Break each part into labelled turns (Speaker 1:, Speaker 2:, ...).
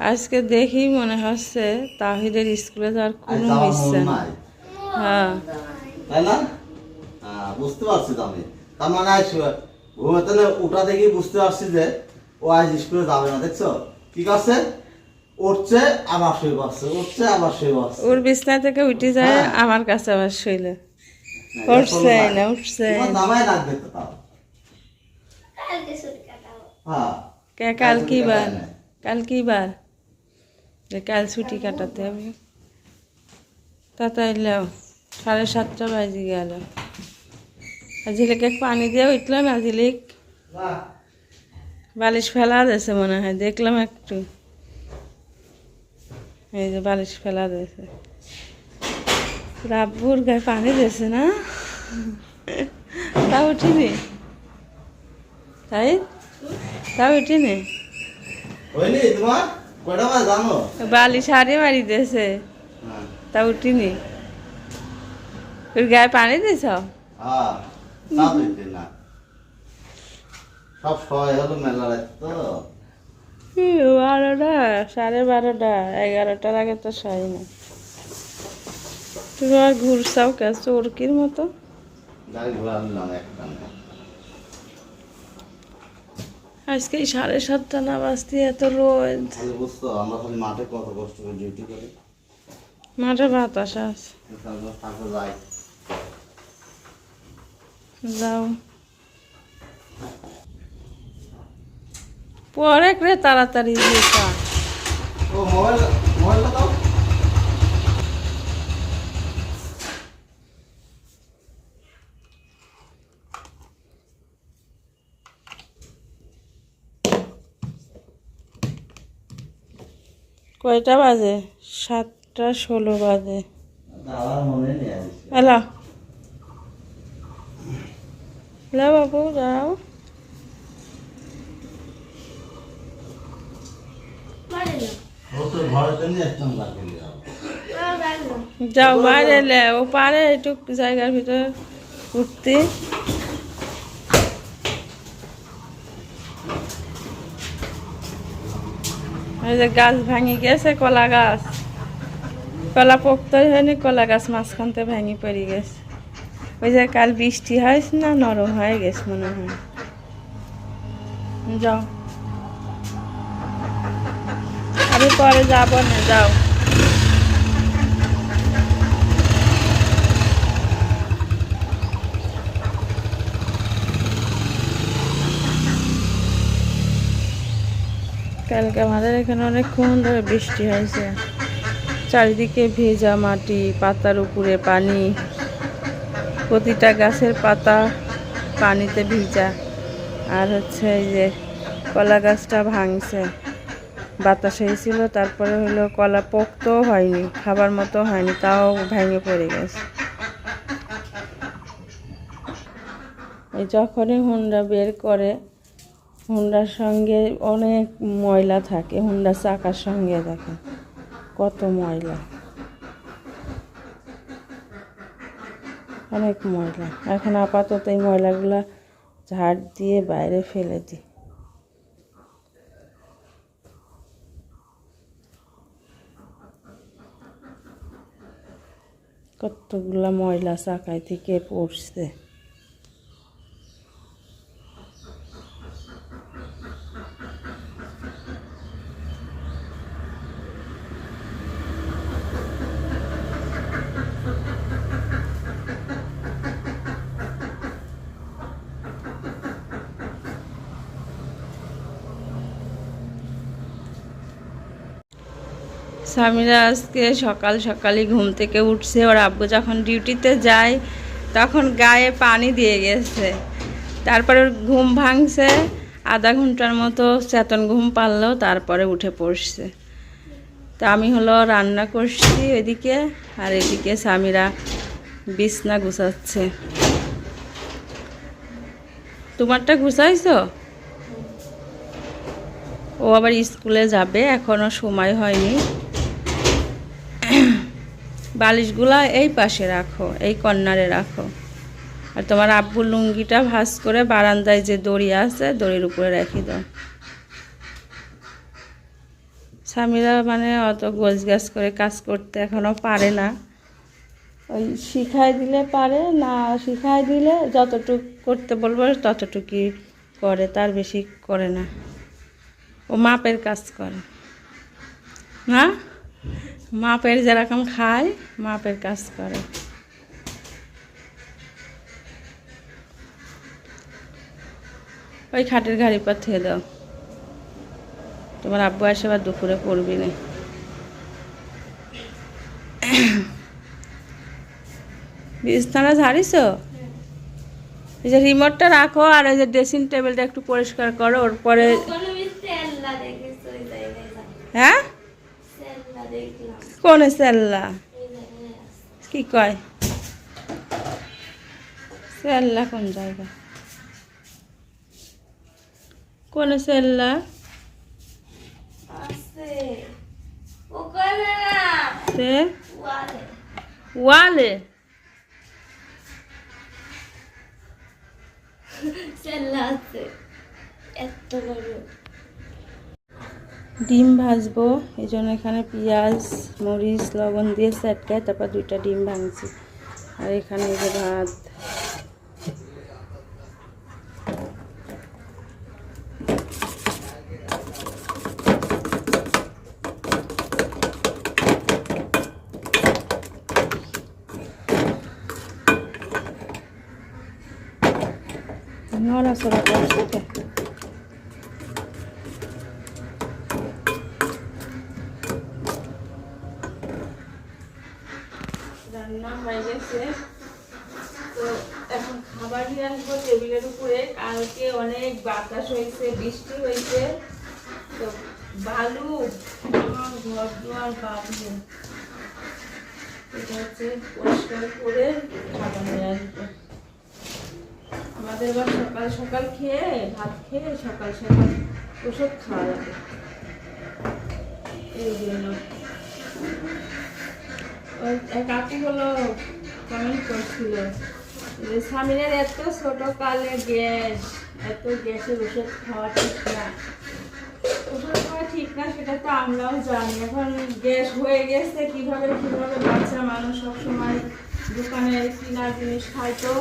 Speaker 1: আজকে দেখি মনে হচ্ছে তাহিদের স্কুলে যাওয়ার কোনো ইচ্ছা নেই
Speaker 2: নাই।
Speaker 1: হ্যাঁ।
Speaker 2: তাই না? হ্যাঁ, বুঝতে পারছি তো আমি তার মানে আজ ঘুমাতে না ওটা দেখেই বুঝতে পারছি যে ও আজ স্কুলে যাবে না দেখছ? কি করছে? উঠছে আবার শুয়ে পড়ছে উঠছে আবার শুয়ে পড়ছে।
Speaker 1: ওর বিছনা থেকে উঠে যায়
Speaker 2: হ্যাঁ।
Speaker 1: আমার কাছে আবার শুইলে। উঠছে না। উঠছে।
Speaker 2: নামাই লাগবে তো তাও। হ্যাঁ।
Speaker 1: কাল কি বার? কাল কি বার? কাল ছুটি কাটাতে হবে। তা তাইলেও সাড়ে সাতটা বাজে গেল। ঝিলিকে পানি দিয়ে উঠল না ঝিলিক বালিশ ফেলা দিয়েছে মনে হয়। দেখলাম একটু। এই যে বালিশ ফেলা দিয়েছে। রাব্বুর গায়ে পানি দিয়েছে না? তা উঠিনি। তাই? তা উঠিনি।
Speaker 2: তোমার?
Speaker 1: বালিশ হারে মারি দিয়েছে
Speaker 2: হ্যাঁ।
Speaker 1: তা উঠিনি। ওর গায়ে পানি দিয়েছ
Speaker 2: হ্যাঁ তা দিতে না। সব সময় হলো মেলা রাত তো।
Speaker 1: বারোটা সাড়ে বারোটা এগারোটার আগে তো সাই না। তুমি আর ঘুরছাও কে চোরকির মতো।
Speaker 2: একটা
Speaker 1: আজকে সাড়ে সাতটা না বাজতে এত রোদ।
Speaker 2: তাহলে আমরা খালি মাঠে কত কষ্ট করে ডিউটি করি।
Speaker 1: মাঠে বাতাস আছে। যাও। পরে করে তাড়াতাড়ি
Speaker 2: ও মোবাইল মোবাইলটা দাও।
Speaker 1: কয়টা বাজে? সাতটা ষোলো বাজে। হ্যালো হ্যালো বাবু, যাও।
Speaker 2: যাও,
Speaker 1: বাইরে ও পারে, একটু জায়গার ভিতরে উঠতে যে গাছ ভাঙি গেছে, কলা গাছ। কলা পোক্তই হয়নি, কলা গাছ মাঝখানতে ভাঙি পড়ে গেছে। ওই যে কাল বৃষ্টি হয়েছে না, নরম হয়ে গেছে মনে হয়। যাও। আমি পরে যাব না, যাও। কালকে আমাদের এখানে অনেকক্ষণ ধরে বৃষ্টি হয়েছে। চারিদিকে ভেজা মাটি, পাতার উপরে পানি, প্রতিটা গাছের পাতা পানিতে ভিজা। আর হচ্ছে এই যে কলা গাছটা ভাঙছে। বাতাস হয়েছিল, তারপরে হলো কলা পোক্তও হয়নি, খাবার মতো হয়নি, তাও ভেঙে পড়ে গেছে। এই যখনই হুন্ডা বের করে হুন্ডার সঙ্গে অনেক ময়লা থাকে, হুন্ডা চাকার সঙ্গে থাকে কত ময়লা। অনেক ময়লা। এখন আপাতত এই ময়লাগুলা ঝাড় দিয়ে বাইরে ফেলে দিই। কতগুলা ময়লা চাকায় থেকে পড়ছে। স্বামীরা আজকে সকাল সকালই ঘুম থেকে উঠছে। ওর আব্বু যখন ডিউটিতে যায়, তখন গায়ে পানি দিয়ে গেছে। তারপরে ঘুম ভাঙছে, আধা ঘণ্টার মতো চেতন ঘুম পারল তারপরে উঠে পড়ছে। তা আমি হলো রান্না করছি এদিকে, আর এদিকে স্বামীরা বিছনা গুছাচ্ছে। তোমারটা গুছাইছো? ও আবার স্কুলে যাবে, এখনও সময় হয়নি। বালিশগুলা এই পাশে রাখো, এই কর্নারে রাখো। আর তোমার আব্বু লুঙ্গিটা ভাঁজ করে বারান্দায় যে দড়ি আছে, দড়ির উপরে রেখে দাও। স্বামীরা মানে অত গোছ গাছ করে কাজ করতে এখনও পারে না। ওই শিখাই দিলে পারে, না শিখাই দিলে যতটুক করতে বলব ততটুকুই করে, তার বেশি করে না। ও মাপের কাজ করে। না? মাপের যেরকম খায় মাপের কাজ করে। ওই খাটের গাড়ি পর থেকে দাও। তোমার আব্বু আসে আবার দুপুরে পড়বি না। বিছানা ঝাড়িস? এই যে রিমোটটা রাখো আর ওই যে ড্রেসিং টেবিলটা একটু পরিষ্কার করো ওর পরে। হ্যাঁ? কোন সেল্লা। কি কয়? সেল্লা কোন জায়গা? কোন সেল্লা?
Speaker 3: ওয়ালে? সেল্লা আছে। এত বড়।
Speaker 1: ডিম ভাজবো এই জন্য এখানে পেঁয়াজ, মরিচ, লবণ দিয়ে সেটকায় তারপর দুইটা ডিম ভাঙছি। আর এখানে এই যে ভাত। নড়াচড়া করছে তো রান্না হয়ে গেছে তো এখন খাবার নিয়ে আসব টেবিলের উপরে কালকে অনেক বাতাস হয়েছে বৃষ্টি হয়েছে তো বালু আমার ঘর দুয়ার বালু এটা হচ্ছে পরিষ্কার করে খাবার নিয়ে আসব আমাদের এবার সকাল সকাল খেয়ে, ভাত খেয়ে সকাল সকাল ওসব খাওয়া যাবে। এই জন্য আপু হলো কমেন্ট করছিল যে স্বামীর এত ছোট কালে গ্যাস, এত গ্যাসের ওষুধ খাওয়া ঠিক না। ওষুধ খাওয়া ঠিক না, সেটা তো আমরাও জানি। এখন গ্যাস হয়ে গেছে, কীভাবে কীভাবে বাচ্চা মানুষ সবসময় দোকানে কিনা জিনিস খাইতো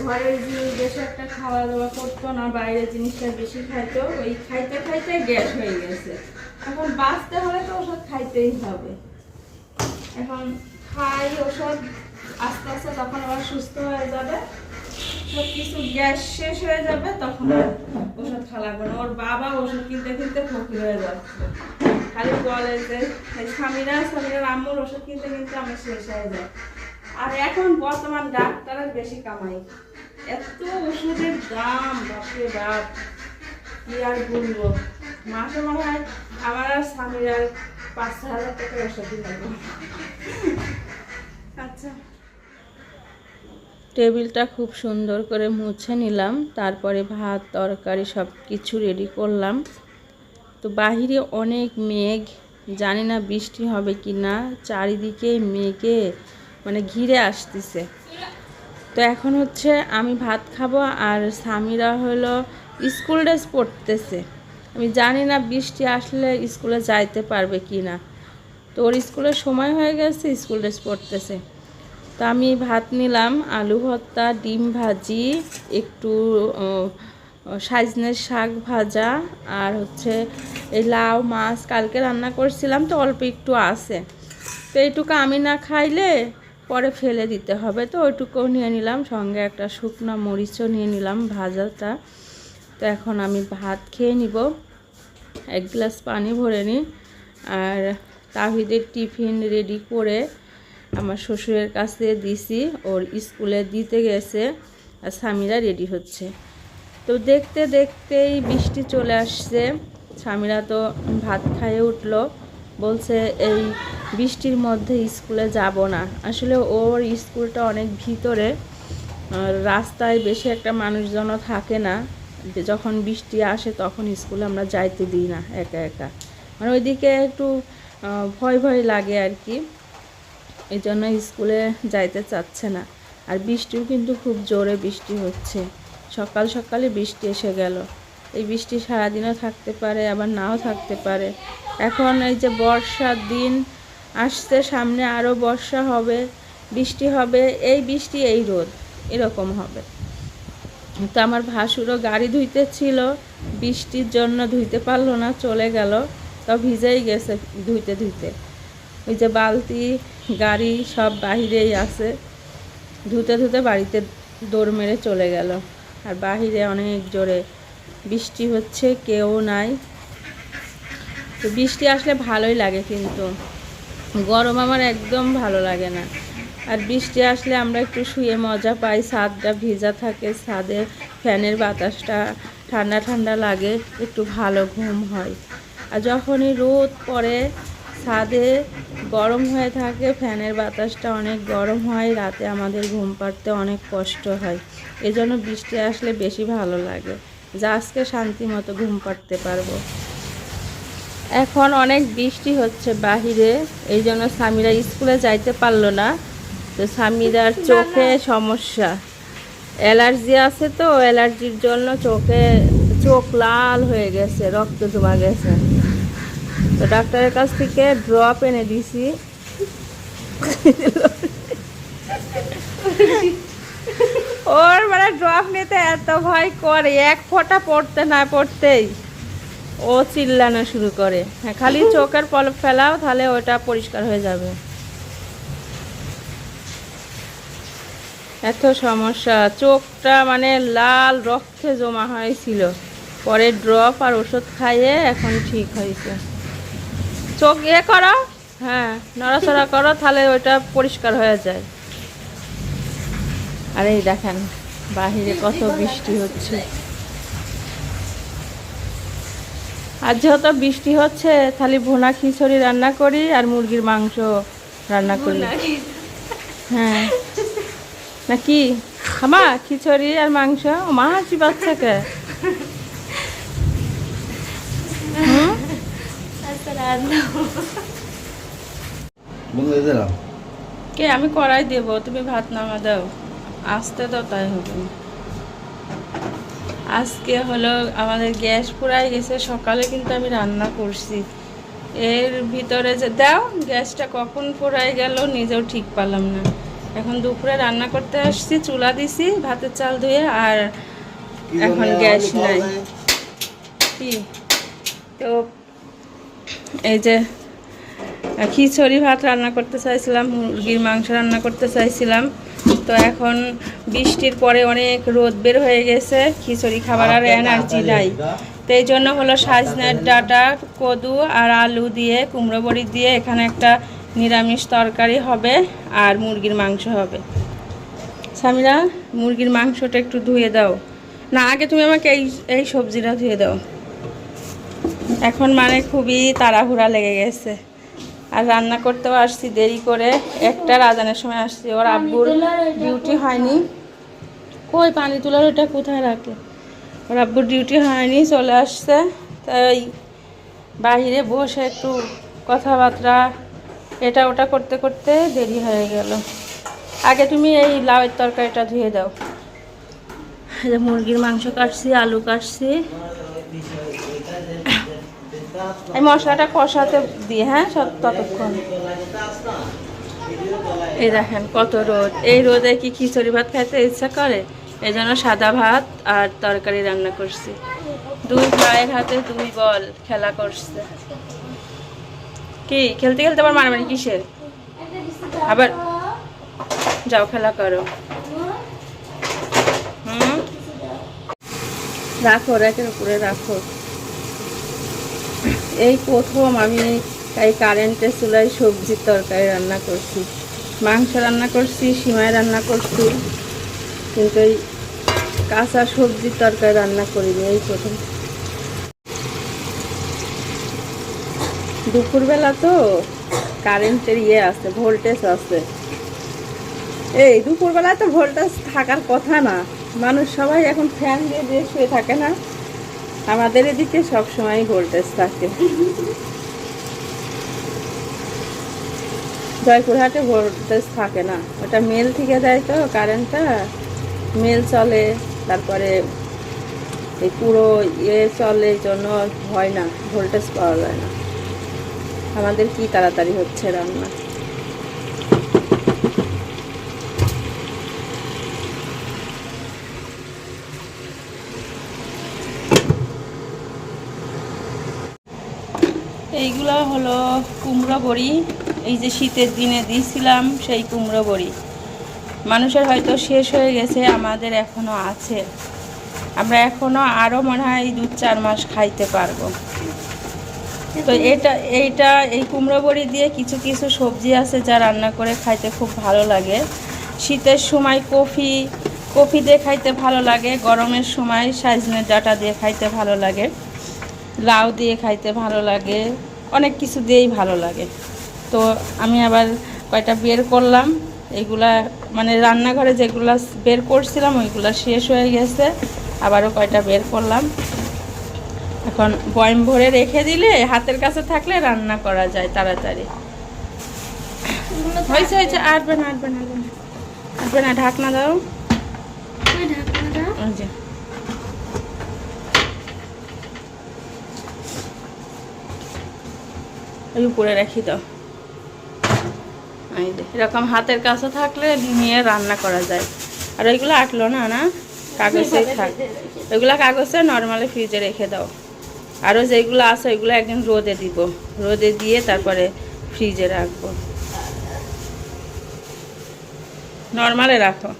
Speaker 1: ঘরের জিনিস বেশি একটা খাওয়া দাওয়া করতো না, বাইরের জিনিসটা বেশি খাইতো, ওই খাইতে খাইতে গ্যাস হয়ে গেছে। এখন বাঁচতে হলে তো ওষুধ খাইতেই হবে। এখন খাই ওষুধ, আস্তে আস্তে তখন আবার সুস্থ হয়ে যাবে। সব কিছু গ্যাস শেষ হয়ে যাবে, তখন ওষুধ খাওয়া লাগবে না। ওর বাবা ওষুধ কিনতে কিনতে ফকির হয়ে যাচ্ছে। খালি বলে যে স্বামীরা স্বামীরা, আম্মুর ওষুধ কিনতে কিনতে আমি শেষ হয়ে যায় আর এখন বর্তমান ডাক্তারের বেশি কামাই। এত ওষুধের দাম, বাপরে বাপ। কি আর বলব? মাসে মনে হয় আমার আর স্বামীর আর পাঁচ ছ হাজার টাকা ওষুধই লাগবে আচ্ছা। টেবিলটা খুব সুন্দর করে মুছে নিলাম, তারপরে ভাত, তরকারি সব কিছু রেডি করলাম। তো বাহিরে অনেক মেঘ, জানি না বৃষ্টি হবে কি না চারিদিকে মেঘে মানে ঘিরে আসতেছে। তো এখন হচ্ছে আমি ভাত খাব আর স্বামীরা হলো স্কুল ড্রেস পড়তেছে আমি জানি না বৃষ্টি আসলে স্কুলে যাইতে পারবে কি না তো ওর স্কুলের সময় হয়ে গেছে স্কুল ড্রেস পড়তেছে তো আমি ভাত নিলাম আলু ভর্তা ডিম ভাজি একটু আহ, সাজনের শাক ভাজা আর হচ্ছে এই লাউ মাছ কালকে রান্না করছিলাম তো অল্প একটু আছে। তো এইটুকু আমি না খাইলে পরে ফেলে দিতে হবে। তো ওইটুকুও নিয়ে নিলাম, সঙ্গে একটা শুকনো মরিচও নিয়ে নিলাম ভাজাটা। তো এখন আমি ভাত খেয়ে নিব। এক গ্লাস পানি ভরে নিই আর তাহিদের টিফিন রেডি করে আমার শ্বশুরের কাছে দিছি। ওর স্কুলে দিতে গেছে আর স্বামীরা রেডি হচ্ছে। তো দেখতে দেখতেই বৃষ্টি চলে আসছে। স্বামীরা তো ভাত খাইয়ে উঠল। বলছে, এই বৃষ্টির মধ্যে স্কুলে যাব না। আসলে ওর স্কুলটা অনেক ভিতরে রাস্তায় বেশি একটা মানুষজনও থাকে না। যখন বৃষ্টি আসে তখন স্কুলে আমরা যাইতে দিই না একা একা। মানে ওইদিকে একটু ভয় ভয় লাগে আর কি। এই জন্য স্কুলে যাইতে চাচ্ছে না। আর বৃষ্টিও কিন্তু খুব জোরে বৃষ্টি হচ্ছে। সকাল সকালে বৃষ্টি এসে গেল। এই বৃষ্টি সারাদিনও থাকতে পারে, আবার নাও থাকতে পারে। এখন এই যে বর্ষার দিন আসতে সামনে আরও বর্ষা হবে, বৃষ্টি হবে, এই বৃষ্টি, এই রোদ, এরকম হবে। তো আমার ভাসুরও গাড়ি ধুইতে ছিল, বৃষ্টির জন্য ধুইতে পারল না, চলে গেল তো ভিজেই গেছে ধুইতে ধুইতে। ওই যে বালতি, গাড়ি সব বাহিরেই আছে, ধুতে ধুতে বাড়িতে দৌড় মেরে চলে গেল। আর বাহিরে অনেক জোরে বৃষ্টি হচ্ছে, কেউ নাই। তো বৃষ্টি আসলে ভালোই লাগে কিন্তু। গরম আমার একদম ভালো লাগে না। আর বৃষ্টি আসলে আমরা একটু শুয়ে মজা পাই, ছাদটা ভিজা থাকে, ছাদে ফ্যানের বাতাসটা ঠান্ডা ঠান্ডা লাগে, একটু ভালো ঘুম হয়। আর যখনই রোদ পড়ে, ছাদে গরম হয়ে থাকে, ফ্যানের বাতাসটা অনেক গরম হয়, রাতে আমাদের ঘুম পাড়তে অনেক কষ্ট হয়। এজন্য বৃষ্টি আসলে বেশি ভালো লাগে। যা আজকে শান্তি মতো ঘুম পাড়তে পারব। এখন অনেক বৃষ্টি হচ্ছে বাহিরে এই জন্য স্বামীরা স্কুলে যাইতে পারল না। তো স্বামীরার চোখে সমস্যা। অ্যালার্জি আছে তো অ্যালার্জির জন্য চোখে চোখ লাল হয়ে গেছে রক্ত জমা গেছে। তো ডাক্তারের কাছ থেকে ড্রপ এনে দিছি। ওর মানে ড্রপ নিতে এত ভয় করে এক ফোঁটা পড়তে না পড়তেই ও চিল্লানো শুরু করে। হ্যাঁ খালি চোখের পলক ফেলাও তাহলে ওটা পরিষ্কার হয়ে যাবে। এত সমস্যা চোখটা মানে লাল রক্তে জমা হয়েছিল। পরে ড্রপ আর ওষুধ খাইয়ে এখন ঠিক হয়েছে। চোখ ইয়ে করো হ্যাঁ নড়াচড়া করো তাহলে ওইটা পরিষ্কার হয়ে যায়। আর এই দেখেন বাহিরে কত বৃষ্টি হচ্ছে। আর যেহেতু বৃষ্টি হচ্ছে তাহলে ভুনা খিচুড়ি রান্না করি আর মুরগির মাংস রান্না করি। হ্যাঁ। নাকি খামা খিচুড়ি আর মাংস? মা হাসি বাচ্চাকে কে? আমি করাই দেব তুমি ভাত নামা দাও। আসতে তো তাই হবে আজকে হলো আমাদের গ্যাস পুরাই গেছে সকালে কিন্তু আমি রান্না করছি। এর ভিতরে যে দাও গ্যাসটা কখন পুরাই গেল নিজেও ঠিক পারলাম না। এখন দুপুরে রান্না করতে আসছি চুলা দিছি ভাতের চাল ধুয়ে আর এখন গ্যাস নাই। কি? তো এই যে খিচুড়ি ভাত রান্না করতে চাইছিলাম মুরগির মাংস রান্না করতে চাইছিলাম। তো এখন বৃষ্টির পরে অনেক রোদ বের হয়ে গেছে খিচুড়ি খাবার আর এনার্জি নাই। তো এই জন্য হলো সাজনের ডাটা কদু আর আলু দিয়ে কুমড়ো বড়ি দিয়ে এখানে একটা নিরামিষ তরকারি হবে আর মুরগির মাংস হবে। সামিরা মুরগির মাংসটা একটু ধুয়ে দাও। না আগে তুমি আমাকে এই এই সবজিটা ধুয়ে দাও। এখন মানে খুবই তাড়াহুড়া লেগে গেছে। আর রান্না করতেও আসছি দেরি করে। একটা রাজানের সময় আসছি ওর আব্বুর ডিউটি হয়নি। কই পানি তোলার ওটা কোথায় রাখে? ওর আব্বুর ডিউটি হয়নি চলে আসছে। তাই বাহিরে বসে একটু কথাবার্তা এটা ওটা করতে করতে দেরি হয়ে গেল। আগে তুমি এই লাউয়ের তরকারিটা ধুয়ে দাও। মুরগির মাংস কাটছি আলু কাটছি। এই মশলাটা কষাতে দিয়ে হ্যাঁ সব ততক্ষণ। এই দেখেন কত রোদ। এই রোদে কি খিচুড়ি ভাত খাইতে ইচ্ছা করে? এই জন্য সাদা ভাত আর তরকারি রান্না করছি। দুই ভাইয়ের হাতে দুই বল খেলা করছে। কি, খেলতে খেলতে আবার মারামারি কিসের? আবার যাও, খেলা করো। হুম? রাখো র্যাকের উপরে রাখো। এই প্রথম আমি এই কারেন্টের চুলায় সবজির তরকারি রান্না করছি। মাংস রান্না করছি, সিমাই রান্না করছি। কিন্তু এই কাঁচা সবজির তরকারি রান্না করিনি, এই প্রথম। দুপুরবেলা তো কারেন্টের ইয়ে আছে, ভোল্টেজ আছে। এই দুপুরবেলা তো ভোল্টেজ থাকার কথা না। মানুষ সবাই এখন ফ্যান দিয়ে দিয়ে শুয়ে থাকে না। আমাদের এদিকে সবসময় ভোল্টেজ থাকে। জয়পুরহাটে ভোল্টেজ থাকে না। ওটা মেল থেকে দেয় তো কারেন্টটা মেল চলে, তারপরে এই পুরো ইয়ে চলে জন্য হয় না ভোল্টেজ পাওয়া যায় না। আমাদের কি তাড়াতাড়ি হচ্ছে রান্না? এইগুলো হলো কুমড়ো বড়ি। এই যে শীতের দিনে দিয়েছিলাম সেই কুমড়ো বড়ি। মানুষের হয়তো শেষ হয়ে গেছে, আমাদের এখনও আছে। আমরা এখনও আরও মনে হয় দু চার মাস খাইতে পারব। তো এটা, এইটা, এই কুমড়ো বড়ি দিয়ে কিছু কিছু সবজি আছে যা রান্না করে খাইতে খুব ভালো লাগে। শীতের সময় কফি কফি দিয়ে খাইতে ভালো লাগে, গরমের সময় সাজনের ডাটা দিয়ে খাইতে ভালো লাগে। লাউ দিয়ে খাইতে ভালো লাগে। অনেক কিছু দিয়েই ভালো লাগে। তো আমি আবার কয়টা বের করলাম এইগুলা মানে রান্নাঘরে যেগুলা বের করছিলাম ওইগুলা শেষ হয়ে গেছে আবারও কয়টা বের করলাম। এখন বয়ম ভরে রেখে দিলে হাতের কাছে থাকলে রান্না করা যায় তাড়াতাড়ি। হয়েছে হয়েছে আটবে না আটবে না আটবে না আটবে না ঢাকনা দাও
Speaker 3: ওই ঢাকনাটা
Speaker 1: ওই যে ওই উপরে রাখি দাও এরকম হাতের কাছে থাকলে নিয়ে রান্না করা যায়। আর ওইগুলো আটলো না না? কাগজে থাক। ওইগুলো কাগজে নর্মালি ফ্রিজে রেখে দাও। আরও যেগুলো আছে ওইগুলো একদিন রোদে দিব। রোদে দিয়ে তারপরে ফ্রিজে রাখব। নর্মালে রাখো।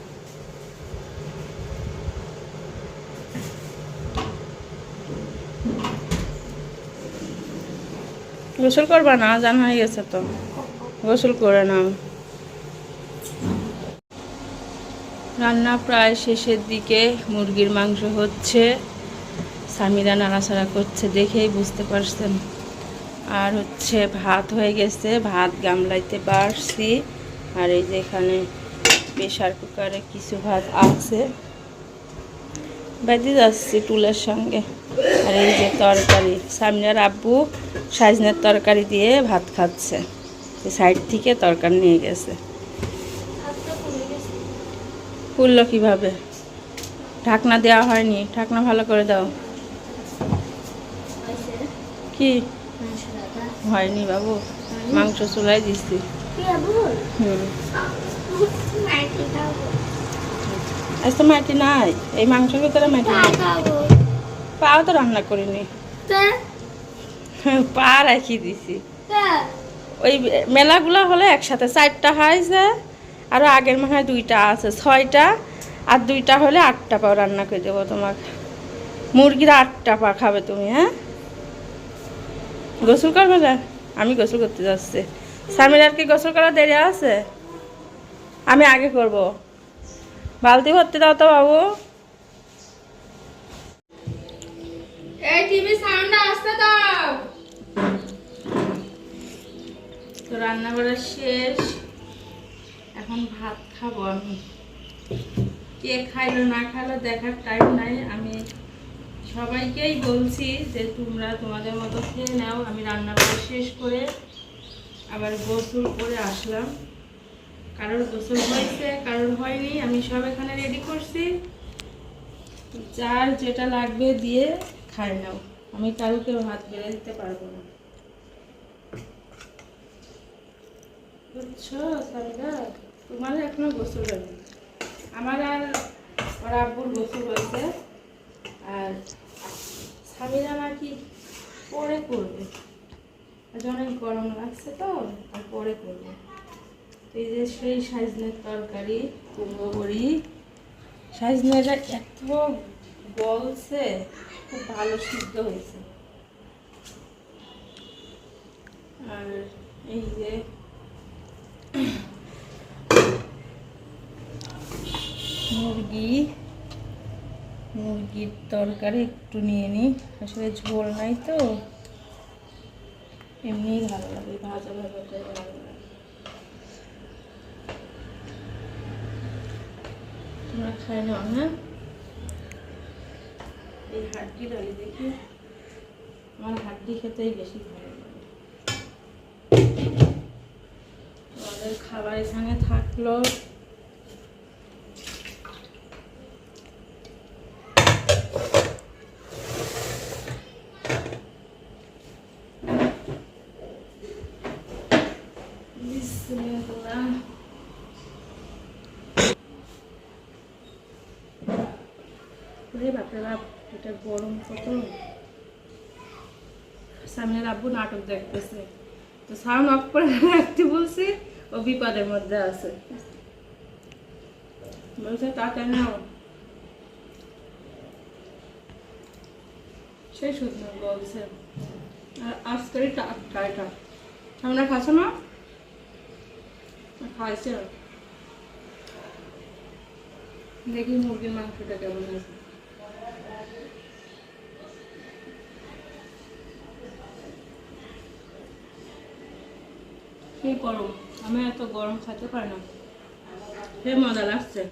Speaker 1: গোসল করবা না? জান হয়ে গেছে তো। গোসল করে নাও। রান্না প্রায় শেষের দিকে মুরগির মাংস হচ্ছে। স্বামীরা নাড়াচাড়া করছে দেখেই বুঝতে পারছেন। আর হচ্ছে ভাত হয়ে গেছে, ভাত গামলাইতে পারছি আর এই যে এখানে প্রেশার কুকারে কিছু ভাত আছে। বেঁধে যাচ্ছি টুলের সঙ্গে। আর এই যে তরকারি, সামনের আব্বু সাজনের তরকারি দিয়ে ভাত খাচ্ছে। সাইড থেকে তরকারি নিয়ে গেছে। ফুললো কীভাবে? ঢাকনা দেওয়া হয়নি। ঢাকনা ভালো করে দাও। কি? হয়নি বাবু। মাংস চুলাই দিচ্ছি আজ তো মাটি নাই। এই মাংসের ভিতরে মাটি নাই। পাও তো রান্না করিনি পা রাখি দিছি। ওই মেলাগুলো হলে একসাথে চারটা হয়েছে আরও আগের মনে হয় দুইটা আছে ছয়টা। আর দুইটা হলে আটটা পাও রান্না করে দেবো তোমাকে। মুরগির আটটা পা খাবে তুমি হ্যাঁ? গোসল করবে না? আমি গোসল করতে যাচ্ছি। স্বামীর আর কি গোসল করার দেরি আছে? আমি আগে করব। বালতি ভর্তি দাও তো বাবু। তো। রান্না করা শেষ। এখন ভাত খাব আমি। কে খাইলো না খাইলো দেখার টাইম নাই। আমি সবাইকেই বলছি যে তোমরা তোমাদের মতো খেয়ে নাও। আমি রান্না করা শেষ করে আবার গোসল করে আসলাম। কারোর গোসল হয়েছে, কারোর হয়নি। আমি সব এখানে রেডি করছি। যার যেটা লাগবে দিয়ে খাই নাও। আমি কারোকে ভাত বেড়ে দিতে পারব না। তোমার এখনও গোসল হয়নি। আমার আর ওর আব্বুর গোসল হয়েছে। আর স্বামীরা নাকি পরে করবে। আজ অনেক গরম লাগছে তো, আর পরে করবে। এই যে সেই সাইজনের তরকারি, কুমড়ো বড়ি সাজনেরা এত বলছে, খুব ভালো সিদ্ধ হয়েছে। আর এই যে, মুরগি, মুরগির তরকারি একটু নিয়ে নিই। আসলে ঝোল নাই তো। এমনিই ভালো লাগে, ভাজা ভাজাটাই ভালো লাগে। তোমরা খাই নাও হ্যাঁ? হাড্ডি ডালি দেখি। আমার হাড্ডি খেতেই বেশি ভালো লাগে। আমাদের খাবার এখানে থাকল রে বাপরে বাপ এটা গরম কত সামনের আব্বু নাটক দেখতেছে। তো সাউন্ড অফ করে রাখতে বলছি, ও বিপদের মধ্যে আছে। বলছে তাতে নাও। সেই সুন্দর বলছে, আর আজকেরই টাকা আমরা খাচ্ছ না? খাইছে? দেখি মুরগির মাংসটা কেমন আছে। কি গরম? আমি এত গরম খাইতে পারি না। হে মজা লাগছে।